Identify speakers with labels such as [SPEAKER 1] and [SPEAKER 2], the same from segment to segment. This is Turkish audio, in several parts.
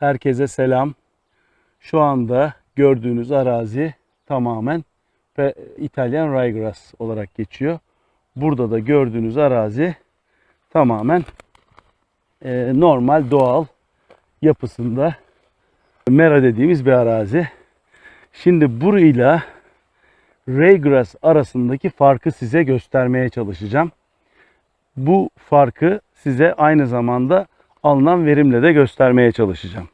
[SPEAKER 1] Herkese selam. Şu anda gördüğünüz arazi tamamen İtalyan Ryegrass olarak geçiyor. Burada da gördüğünüz arazi tamamen e, normal doğal yapısında mera dediğimiz bir arazi. Şimdi burayla Raygrass arasındaki farkı size göstermeye çalışacağım. Bu farkı size aynı zamanda alınan verimle de göstermeye çalışacağım.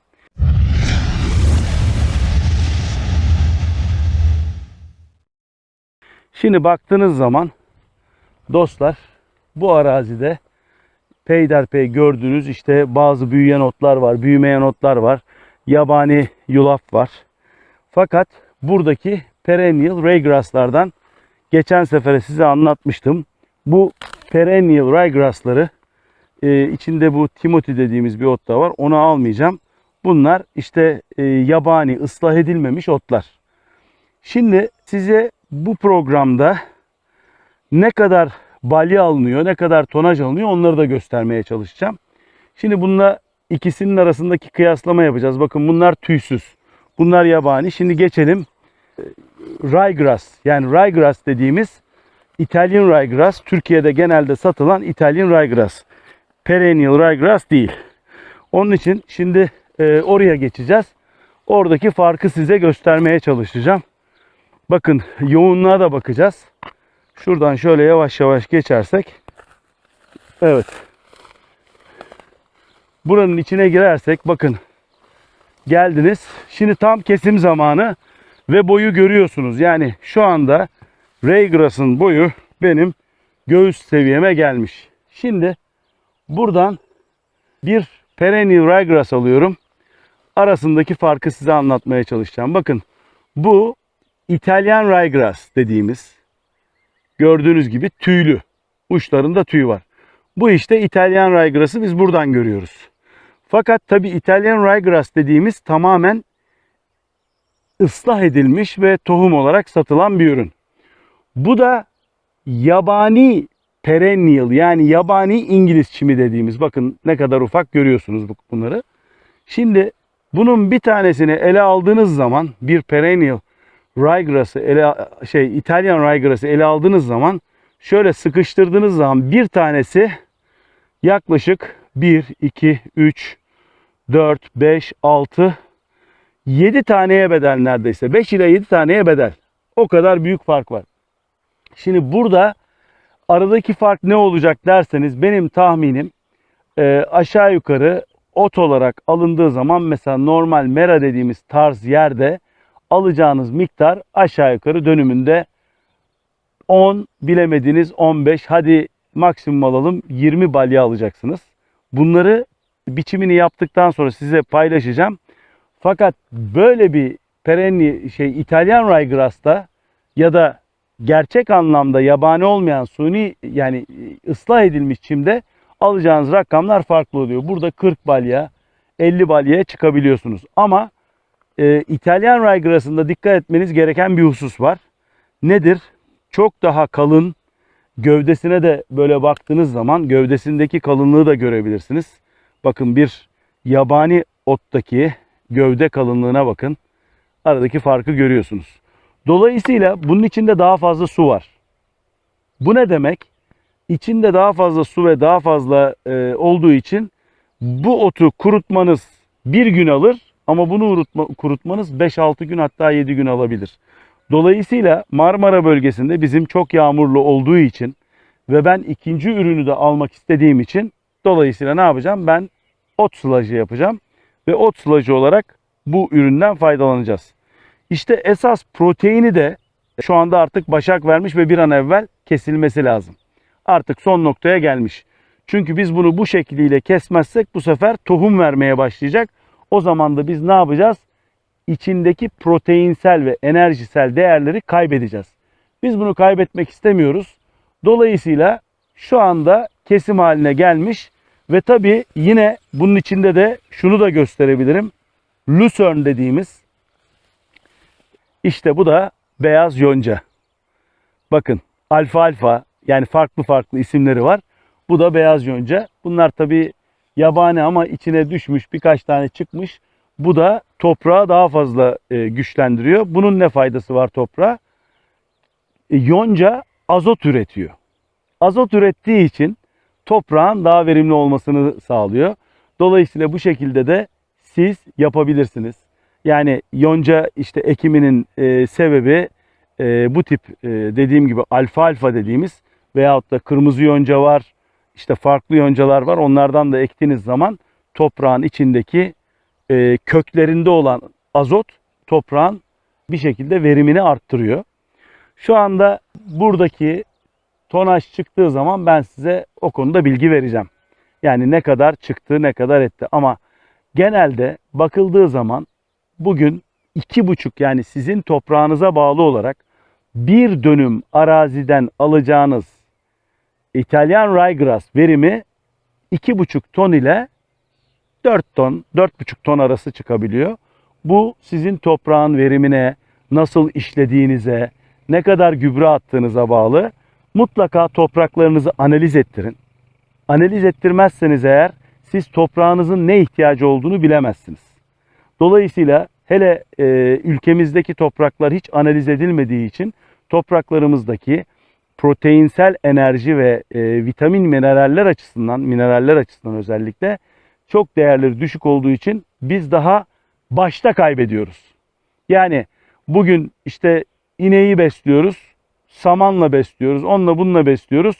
[SPEAKER 1] Şimdi baktığınız zaman dostlar bu arazide peyderpey gördüğünüz işte bazı büyüyen otlar var, büyümeyen otlar var. Yabani yulaf var. Fakat buradaki perennial raygrass'lardan geçen sefere size anlatmıştım. Bu perennial raygrass'ları e, içinde bu Timothy dediğimiz bir ot da var. Onu almayacağım. Bunlar işte e, yabani, ıslah edilmemiş otlar. Şimdi size bu programda ne kadar balya alınıyor, ne kadar tonaj alınıyor onları da göstermeye çalışacağım. Şimdi bununla ikisinin arasındaki kıyaslama yapacağız. Bakın bunlar tüysüz. Bunlar yabani. Şimdi geçelim e, ryegrass yani ryegrass dediğimiz İtalyan ryegrass Türkiye'de genelde satılan İtalyan ryegrass. Perennial ryegrass değil. Onun için şimdi e, oraya geçeceğiz. Oradaki farkı size göstermeye çalışacağım. Bakın yoğunluğa da bakacağız. Şuradan şöyle yavaş yavaş geçersek. Evet. Buranın içine girersek bakın. Geldiniz. Şimdi tam kesim zamanı ve boyu görüyorsunuz. Yani şu anda Raygrass'ın boyu benim göğüs seviyeme gelmiş. Şimdi buradan bir perennial ryegrass alıyorum. Arasındaki farkı size anlatmaya çalışacağım. Bakın bu İtalyan ryegrass dediğimiz gördüğünüz gibi tüylü. Uçlarında tüy var. Bu işte İtalyan ryegrass'ı biz buradan görüyoruz. Fakat tabi İtalyan ryegrass dediğimiz tamamen ıslah edilmiş ve tohum olarak satılan bir ürün. Bu da yabani perennial yani yabani İngiliz çimi dediğimiz bakın ne kadar ufak görüyorsunuz bu- bunları. Şimdi bunun bir tanesini ele aldığınız zaman bir perennial ryegrass'ı ele şey İtalyan ryegrass'ı ele aldığınız zaman şöyle sıkıştırdığınız zaman bir tanesi yaklaşık 1 2 3 4 5 6 7 taneye bedel neredeyse. 5 ile 7 taneye bedel. O kadar büyük fark var. Şimdi burada aradaki fark ne olacak derseniz benim tahminim e, aşağı yukarı ot olarak alındığı zaman mesela normal mera dediğimiz tarz yerde alacağınız miktar aşağı yukarı dönümünde 10 bilemediniz 15 hadi maksimum alalım 20 balya alacaksınız. Bunları biçimini yaptıktan sonra size paylaşacağım. Fakat böyle bir perenni şey İtalyan ryegrass'ta ya da gerçek anlamda yabani olmayan suni yani ıslah edilmiş çimde alacağınız rakamlar farklı oluyor. Burada 40 balya 50 balyaya çıkabiliyorsunuz. Ama e, İtalyan ryegrass'ında dikkat etmeniz gereken bir husus var. Nedir? Çok daha kalın gövdesine de böyle baktığınız zaman gövdesindeki kalınlığı da görebilirsiniz. Bakın bir yabani ottaki gövde kalınlığına bakın. Aradaki farkı görüyorsunuz. Dolayısıyla bunun içinde daha fazla su var. Bu ne demek? İçinde daha fazla su ve daha fazla e, olduğu için bu otu kurutmanız bir gün alır ama bunu urutma- kurutmanız 5-6 gün hatta 7 gün alabilir. Dolayısıyla Marmara bölgesinde bizim çok yağmurlu olduğu için ve ben ikinci ürünü de almak istediğim için dolayısıyla ne yapacağım? Ben ot sılacı yapacağım ve ot sılacı olarak bu üründen faydalanacağız. İşte esas proteini de şu anda artık başak vermiş ve bir an evvel kesilmesi lazım. Artık son noktaya gelmiş. Çünkü biz bunu bu şekliyle kesmezsek bu sefer tohum vermeye başlayacak. O zaman da biz ne yapacağız? İçindeki proteinsel ve enerjisel değerleri kaybedeceğiz. Biz bunu kaybetmek istemiyoruz. Dolayısıyla şu anda kesim haline gelmiş ve tabii yine bunun içinde de şunu da gösterebilirim. Lucerne dediğimiz işte bu da beyaz yonca. Bakın alfa alfa yani farklı farklı isimleri var. Bu da beyaz yonca. Bunlar tabii yabani ama içine düşmüş birkaç tane çıkmış. Bu da toprağı daha fazla e, güçlendiriyor. Bunun ne faydası var toprağa? E, yonca azot üretiyor. Azot ürettiği için toprağın daha verimli olmasını sağlıyor. Dolayısıyla bu şekilde de siz yapabilirsiniz. Yani yonca işte ekiminin e, sebebi e, bu tip e, dediğim gibi alfa alfa dediğimiz veyahut da kırmızı yonca var. işte farklı yoncalar var. Onlardan da ektiğiniz zaman toprağın içindeki e, köklerinde olan azot toprağın bir şekilde verimini arttırıyor. Şu anda buradaki tonaj çıktığı zaman ben size o konuda bilgi vereceğim. Yani ne kadar çıktı, ne kadar etti. Ama genelde bakıldığı zaman bugün iki buçuk yani sizin toprağınıza bağlı olarak bir dönüm araziden alacağınız İtalyan ryegrass verimi iki buçuk ton ile 4 ton, 4,5 ton arası çıkabiliyor. Bu sizin toprağın verimine, nasıl işlediğinize, ne kadar gübre attığınıza bağlı. Mutlaka topraklarınızı analiz ettirin. Analiz ettirmezseniz eğer siz toprağınızın ne ihtiyacı olduğunu bilemezsiniz. Dolayısıyla hele e, ülkemizdeki topraklar hiç analiz edilmediği için topraklarımızdaki proteinsel enerji ve e, vitamin mineraller açısından, mineraller açısından özellikle çok değerleri düşük olduğu için biz daha başta kaybediyoruz. Yani bugün işte ineği besliyoruz, samanla besliyoruz, onunla bununla besliyoruz.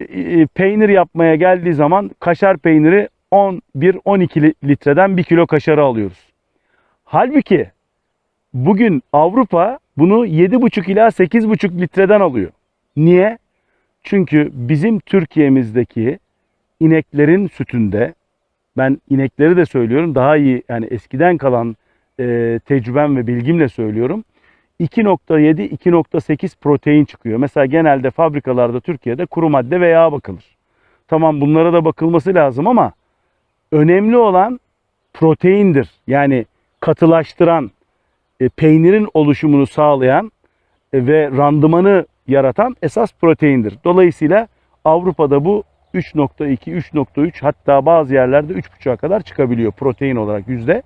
[SPEAKER 1] E, e, Peynir yapmaya geldiği zaman kaşar peyniri 11-12 litreden 1 kilo kaşarı alıyoruz. Halbuki bugün Avrupa bunu 7,5 ila 8,5 litreden alıyor. Niye? Çünkü bizim Türkiye'mizdeki ineklerin sütünde ben inekleri de söylüyorum daha iyi yani eskiden kalan e, tecrübem ve bilgimle söylüyorum. 2.7-2.8 protein çıkıyor. Mesela genelde fabrikalarda Türkiye'de kuru madde ve yağ bakılır. Tamam bunlara da bakılması lazım ama önemli olan proteindir. Yani katılaştıran, e, peynirin oluşumunu sağlayan e, ve randımanı yaratan esas proteindir. Dolayısıyla Avrupa'da bu 3.2, 3.3 hatta bazı yerlerde 3.5'a kadar çıkabiliyor protein olarak yüzde.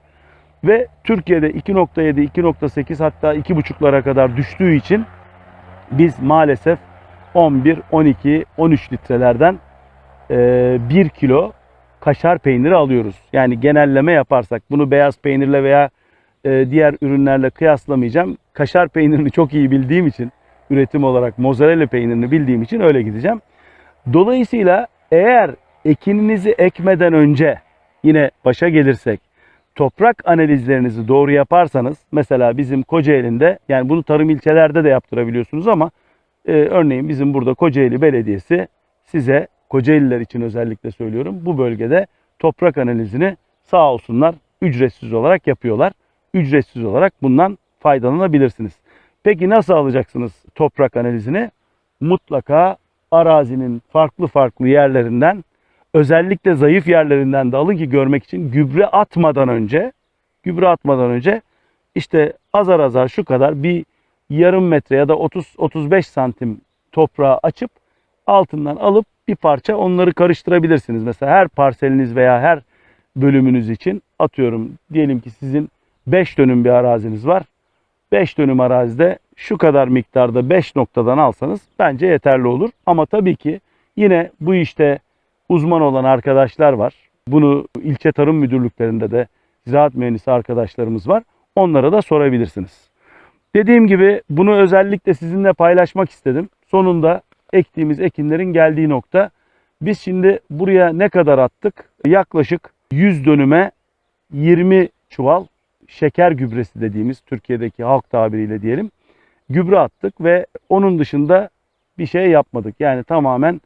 [SPEAKER 1] Ve Türkiye'de 2.7, 2.8 hatta 2.5'lara kadar düştüğü için biz maalesef 11, 12, 13 litrelerden 1 kilo kaşar peyniri alıyoruz. Yani genelleme yaparsak bunu beyaz peynirle veya e, diğer ürünlerle kıyaslamayacağım. Kaşar peynirini çok iyi bildiğim için üretim olarak mozzarella peynirini bildiğim için öyle gideceğim. Dolayısıyla eğer ekininizi ekmeden önce yine başa gelirsek toprak analizlerinizi doğru yaparsanız mesela bizim Kocaeli'nde yani bunu tarım ilçelerde de yaptırabiliyorsunuz ama e, örneğin bizim burada Kocaeli Belediyesi size Kocaeliler için özellikle söylüyorum bu bölgede toprak analizini sağ olsunlar ücretsiz olarak yapıyorlar. Ücretsiz olarak bundan faydalanabilirsiniz. Peki nasıl alacaksınız toprak analizini? Mutlaka arazinin farklı farklı yerlerinden özellikle zayıf yerlerinden de alın ki görmek için gübre atmadan önce gübre atmadan önce işte azar azar şu kadar bir yarım metre ya da 30-35 santim toprağı açıp altından alıp bir parça onları karıştırabilirsiniz. Mesela her parseliniz veya her bölümünüz için atıyorum diyelim ki sizin 5 dönüm bir araziniz var. 5 dönüm arazide şu kadar miktarda 5 noktadan alsanız bence yeterli olur. Ama tabii ki yine bu işte uzman olan arkadaşlar var. Bunu ilçe tarım müdürlüklerinde de ziraat mühendisi arkadaşlarımız var. Onlara da sorabilirsiniz. Dediğim gibi bunu özellikle sizinle paylaşmak istedim. Sonunda ektiğimiz ekinlerin geldiği nokta. Biz şimdi buraya ne kadar attık? Yaklaşık 100 dönüme 20 çuval şeker gübresi dediğimiz Türkiye'deki halk tabiriyle diyelim gübre attık ve onun dışında bir şey yapmadık. Yani tamamen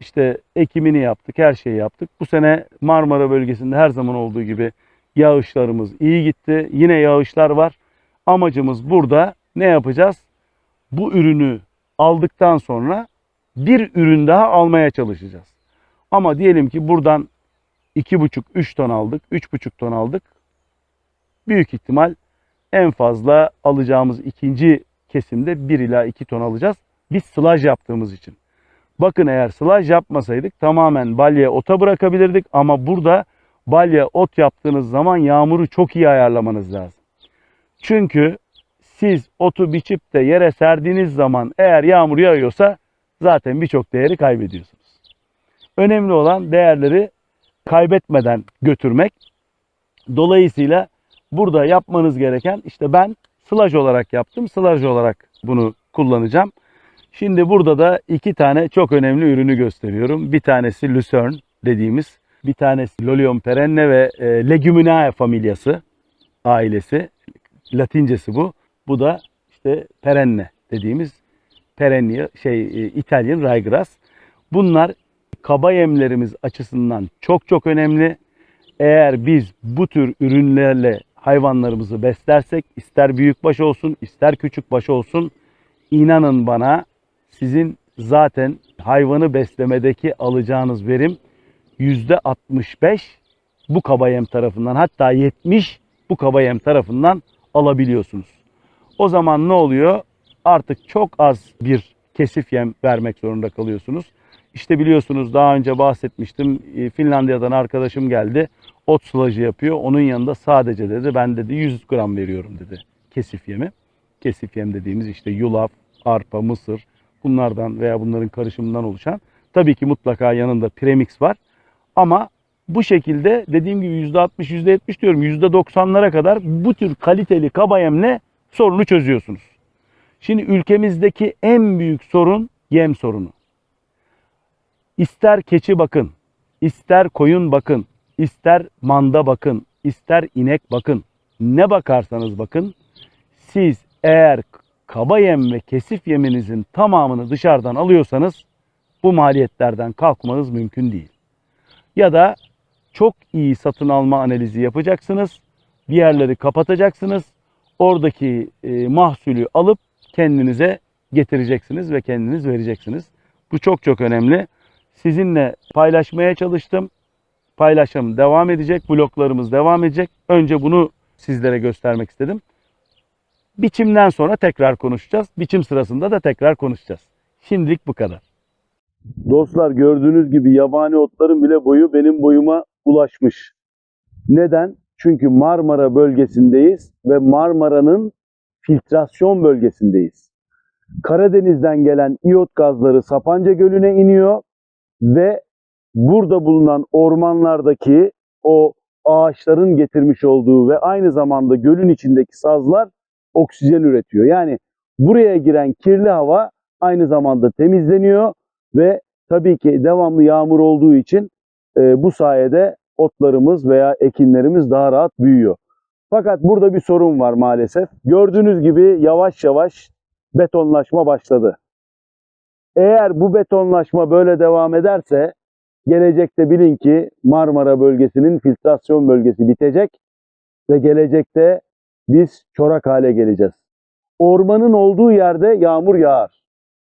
[SPEAKER 1] işte ekimini yaptık, her şeyi yaptık. Bu sene Marmara bölgesinde her zaman olduğu gibi yağışlarımız iyi gitti. Yine yağışlar var. Amacımız burada ne yapacağız? Bu ürünü aldıktan sonra bir ürün daha almaya çalışacağız. Ama diyelim ki buradan 2,5-3 ton aldık, 3,5 ton aldık. Büyük ihtimal en fazla alacağımız ikinci kesimde 1 ila 2 ton alacağız. Biz sılaj yaptığımız için. Bakın eğer sılaj yapmasaydık tamamen balya ota bırakabilirdik ama burada balya ot yaptığınız zaman yağmuru çok iyi ayarlamanız lazım. Çünkü siz otu biçip de yere serdiğiniz zaman eğer yağmur yağıyorsa zaten birçok değeri kaybediyorsunuz. Önemli olan değerleri kaybetmeden götürmek. Dolayısıyla burada yapmanız gereken işte ben sılaj olarak yaptım. Sılaj olarak bunu kullanacağım. Şimdi burada da iki tane çok önemli ürünü gösteriyorum. Bir tanesi Lucerne dediğimiz, bir tanesi Lolium perenne ve e, Leguminae familyası ailesi. Latincesi bu. Bu da işte perenne dediğimiz perennial şey e, İtalyan ryegrass. Bunlar kaba yemlerimiz açısından çok çok önemli. Eğer biz bu tür ürünlerle hayvanlarımızı beslersek ister büyükbaş olsun ister küçükbaş olsun inanın bana sizin zaten hayvanı beslemedeki alacağınız verim %65 bu kaba yem tarafından hatta 70 bu kaba yem tarafından alabiliyorsunuz. O zaman ne oluyor? Artık çok az bir kesif yem vermek zorunda kalıyorsunuz. İşte biliyorsunuz daha önce bahsetmiştim. e, Finlandiya'dan arkadaşım geldi. Ot sulacı yapıyor. Onun yanında sadece dedi ben dedi 100 gram veriyorum dedi kesif yemi. Kesif yem dediğimiz işte yulaf, arpa, mısır bunlardan veya bunların karışımından oluşan. Tabii ki mutlaka yanında premix var. Ama bu şekilde dediğim gibi %60, %70 diyorum %90'lara kadar bu tür kaliteli kaba yemle sorunu çözüyorsunuz. Şimdi ülkemizdeki en büyük sorun yem sorunu. İster keçi bakın, ister koyun bakın, ister manda bakın, ister inek bakın. Ne bakarsanız bakın siz eğer kaba yem ve kesif yeminizin tamamını dışarıdan alıyorsanız bu maliyetlerden kalkmanız mümkün değil. Ya da çok iyi satın alma analizi yapacaksınız. Bir yerleri kapatacaksınız. Oradaki e, mahsulü alıp kendinize getireceksiniz ve kendiniz vereceksiniz. Bu çok çok önemli. Sizinle paylaşmaya çalıştım. Paylaşım devam edecek. Bloklarımız devam edecek. Önce bunu sizlere göstermek istedim. Biçimden sonra tekrar konuşacağız. Biçim sırasında da tekrar konuşacağız. Şimdilik bu kadar. Dostlar gördüğünüz gibi yabani otların bile boyu benim boyuma ulaşmış. Neden? Çünkü Marmara bölgesindeyiz ve Marmara'nın filtrasyon bölgesindeyiz. Karadeniz'den gelen iyot gazları Sapanca Gölü'ne iniyor ve burada bulunan ormanlardaki o ağaçların getirmiş olduğu ve aynı zamanda gölün içindeki sazlar oksijen üretiyor. Yani buraya giren kirli hava aynı zamanda temizleniyor ve tabii ki devamlı yağmur olduğu için e, bu sayede otlarımız veya ekinlerimiz daha rahat büyüyor. Fakat burada bir sorun var maalesef. Gördüğünüz gibi yavaş yavaş betonlaşma başladı. Eğer bu betonlaşma böyle devam ederse gelecekte bilin ki Marmara bölgesinin filtrasyon bölgesi bitecek ve gelecekte biz çorak hale geleceğiz. Ormanın olduğu yerde yağmur yağar.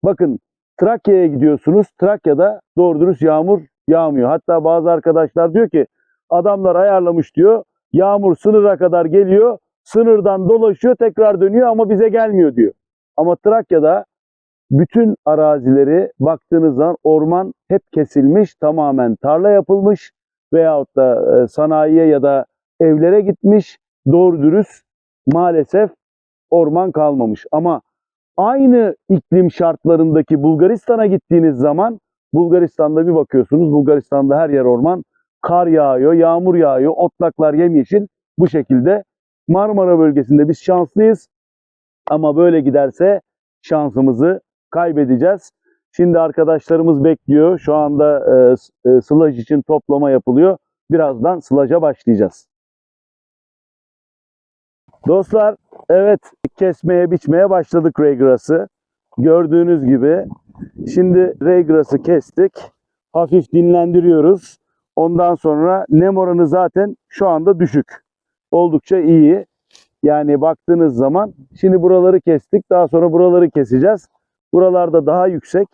[SPEAKER 1] Bakın Trakya'ya gidiyorsunuz. Trakya'da doğru dürüst yağmur yağmıyor. Hatta bazı arkadaşlar diyor ki adamlar ayarlamış diyor. Yağmur sınıra kadar geliyor. Sınırdan dolaşıyor tekrar dönüyor ama bize gelmiyor diyor. Ama Trakya'da bütün arazileri baktığınız zaman orman hep kesilmiş, tamamen tarla yapılmış veyahut da e, sanayiye ya da evlere gitmiş. Doğru dürüst maalesef orman kalmamış. Ama aynı iklim şartlarındaki Bulgaristan'a gittiğiniz zaman Bulgaristan'da bir bakıyorsunuz Bulgaristan'da her yer orman. Kar yağıyor, yağmur yağıyor, otlaklar yemyeşil. Bu şekilde Marmara bölgesinde biz şanslıyız. Ama böyle giderse şansımızı kaybedeceğiz. Şimdi arkadaşlarımız bekliyor. Şu anda e, e, sılaj için toplama yapılıyor. Birazdan sılaja başlayacağız. Dostlar evet kesmeye biçmeye başladık raygrass'ı. Gördüğünüz gibi şimdi raygrass'ı kestik. Hafif dinlendiriyoruz. Ondan sonra nem oranı zaten şu anda düşük. Oldukça iyi. Yani baktığınız zaman şimdi buraları kestik. Daha sonra buraları keseceğiz. Buralarda daha yüksek.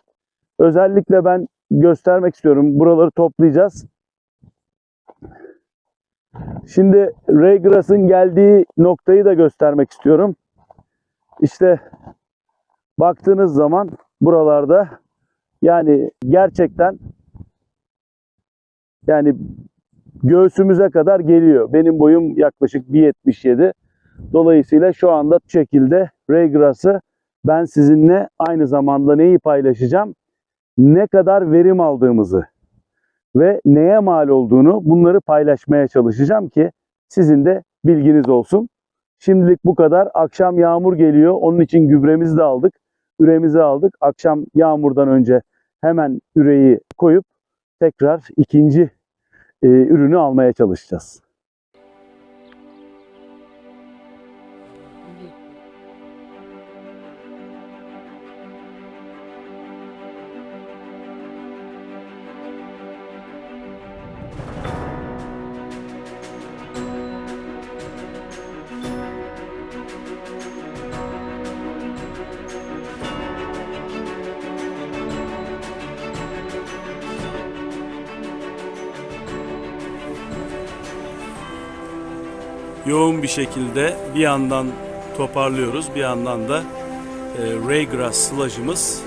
[SPEAKER 1] Özellikle ben göstermek istiyorum. Buraları toplayacağız. Şimdi Raygrass'ın geldiği noktayı da göstermek istiyorum. İşte baktığınız zaman buralarda yani gerçekten yani göğsümüze kadar geliyor. Benim boyum yaklaşık 1.77. Dolayısıyla şu anda şekilde Raygrass'ı ben sizinle aynı zamanda neyi paylaşacağım? Ne kadar verim aldığımızı ve neye mal olduğunu bunları paylaşmaya çalışacağım ki sizin de bilginiz olsun. Şimdilik bu kadar. Akşam yağmur geliyor. Onun için gübremizi de aldık. Üremizi aldık. Akşam yağmurdan önce hemen üreyi koyup tekrar ikinci e, ürünü almaya çalışacağız. Yoğun bir şekilde bir yandan toparlıyoruz, bir yandan da e, Raygrass sılajımız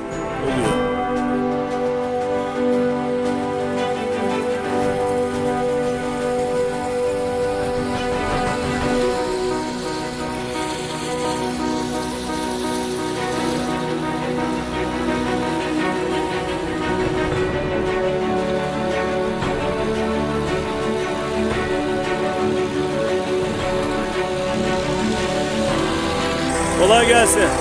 [SPEAKER 1] লেগে